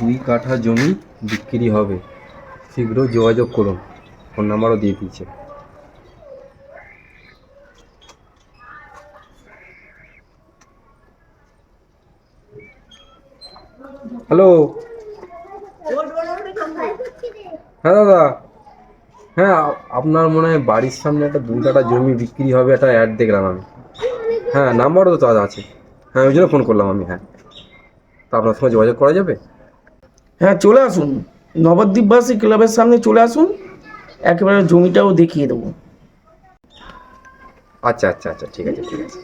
দুই কাঠা জমি বিক্রি হবে। শীঘ্র যোগাযোগ করুন। ফোন নাম্বারও দিয়ে দিচ্ছে হ্যালো? হ্যাঁ দাদা। হ্যাঁ আপনার মনে হয় বাড়ির সামনে একটা দুই কাঠা জমি বিক্রি হবে, একটা অ্যাড দেখলাম আমি। হ্যাঁ নাম্বারও তো আছে। হ্যাঁ ওই জন্য ফোন করলাম আমি হ্যাঁ। তা আপনার সঙ্গে যোগাযোগ করা যাবে? হ্যাঁ চলে আসুন। নবদ্বীপবাসী ক্লাবের সামনে চলে আসুন। একেবারে জমিটাও দেখিয়ে দেবো। আচ্ছা আচ্ছা আচ্ছা ঠিক আছে ঠিক আছে।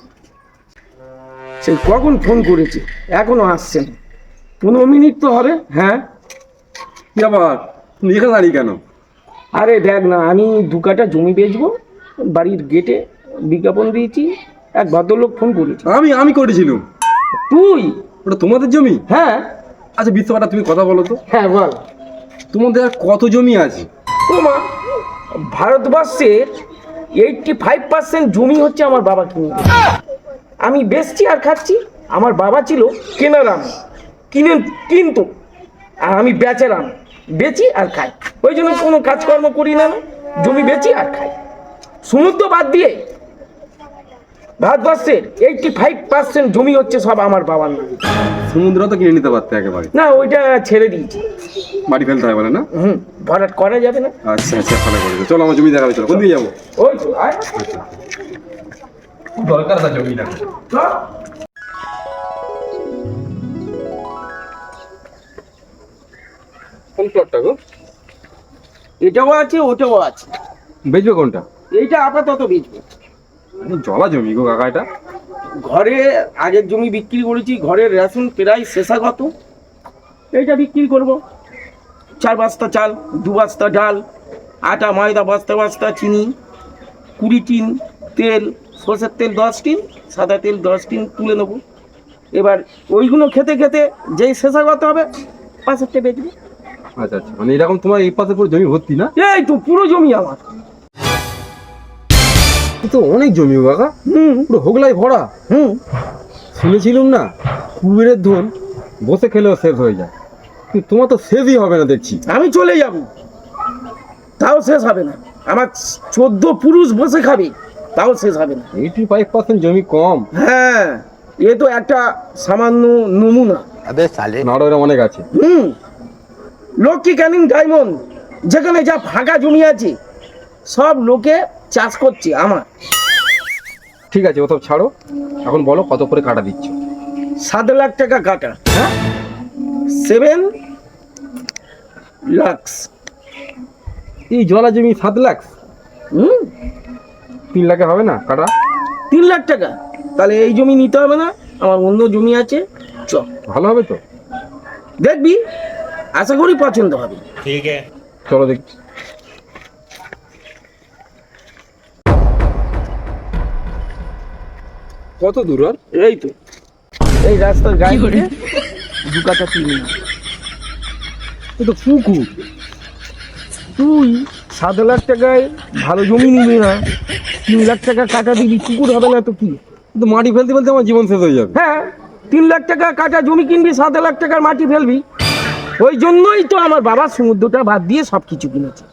সে কখন ফোন করেছে? এখনও আসছেন পনেরো মিনিট তো হবে। হ্যাঁ? কি আবার তুমি এখানে দাঁড়িয়ে কেন? আরে দেখ না আমি দু কাটা জমি বেচবো। বাড়ির গেটে বিজ্ঞাপন দিয়েছি। এক ভদ্রলোক ফোন করেছে। আমি আমি করেছিলাম। তুই? ওটা তোমাদের জমি? হ্যাঁ। আচ্ছা বিশ্বকাটা তুমি কথা বলো তো। হ্যাঁ বল। তোমাদের আর কত জমি আছে? তোমা ভারতবর্ষের এইটটি ফাইভ পার্সেন্ট জমি হচ্ছে আমার বাবা কিনে আমি বেচছি আর খাচ্ছি আমার বাবা ছিল কেনারাম। কিনে কিন্তু আর আমি বেচারাম। বেচি আর খাই। ওই জন্য কোনো কাজকর্ম করি না না জমি বেচি আর খাই। সমুদ্র বাদ দিয়ে ভারতবর্ষের এইটটি ফাইভ পার্সেন্ট জমি হচ্ছে সব আমার বাবার নামে। সমুদ্র তো কিনে নিতে পারতে একেবারে। না ওইটা ছেড়ে দিয়েছি। বাড়ি ফেলতে হয় বলে না? হুম ভরাট করা যাবে না। আচ্ছা আচ্ছা ভালো করে চলো আমার জমি দেখাবে চলো। কোন দিকে যাব? ওই তো আয়। খুব দরকার আছে জমি দেখা কোন প্লটটা গো? এটাও আছে ওটাও আছে। বেচবে কোনটা? এইটা আপাতত বেচবো। জলা জমি গো কাকা এটা। ঘরে আগের জমি বিক্রি করেছি ঘরের রেশন প্রায় শেষাগত। এইটা বিক্রি করব। চার বস্তা চাল দু বস্তা ডাল আটা ময়দা বস্তা বস্তা চিনি কুড়ি টিন তেল সর্ষের তেল দশ টিন সাদা তেল দশ টিন তুলে নেব। এবার ওইগুলো খেতে খেতে যেই শেষাগত হবে পাঁচেরটা বেচবো। আচ্ছা আচ্ছা মানে এরকম তোমার এই পাশে পুরো জমি ভর্তি না? এই তো পুরো জমি আমার। তো অনেক জমি কাকা। হুম। পুরো হোগলাই ভরা। হুম। শুনেছিলুম না কুবেরের ধন বসে খেলেও শেষ হয়ে যায়। কিন্তু তোমার তো শেষই হবে না দেখছি। আমি চলে যাব। তাও শেষ হবে না। আমার চোদ্দ পুরুষ বসে খাবে তাও শেষ হবে না। এইটি ফাইভ পার্সেন্ট জমি কম। হ্যাঁ এ তো একটা সামান্য নমুনা। আবে সালে। নড়রে অনেক আছে। হুম। লক্ষ্মী ক্যানিং ডায়মন্ড যেখানে যা ফাঁকা জমি আছে সব লোকে চাষ করছি আমার। ঠিক আছে ওসব ছাড়ো। এখন বলো কত করে কাটা দিচ্ছ? সাত লাখ টাকা কাটা। হ্যাঁ? সেভেন লাক্স। এই জলা জমি সাত লাখ? হুম? তিন লাখে হবে না কাটা? তিন লাখ টাকা। তাহলে এই জমি নিতে হবে না আমার অন্য জমি আছে। চ। ভালো হবে তো? দেখবি আশা করি পছন্দ হবে। ঠিক আছে। চলো দেখছি। কত দূর আর? এই তো। এই রাস্তার গায়ে দু কাটা চিনি এ তো পুকুর। তুই সাত লাখ টাকায় ভালো জমি নিবি না। তিন লাখ টাকা কাটা দিবি পুকুর হবে না তো কি? তো মাটি ফেলতে ফেলতে আমার জীবন শেষ হয়ে যাবে। হ্যাঁ তিন লাখ টাকা কাটা জমি কিনবি সাত লাখ টাকার মাটি ফেলবি। ওই জন্যই তো আমার বাবা সমুদ্রটা বাদ দিয়ে সব কিছু কিনেছে।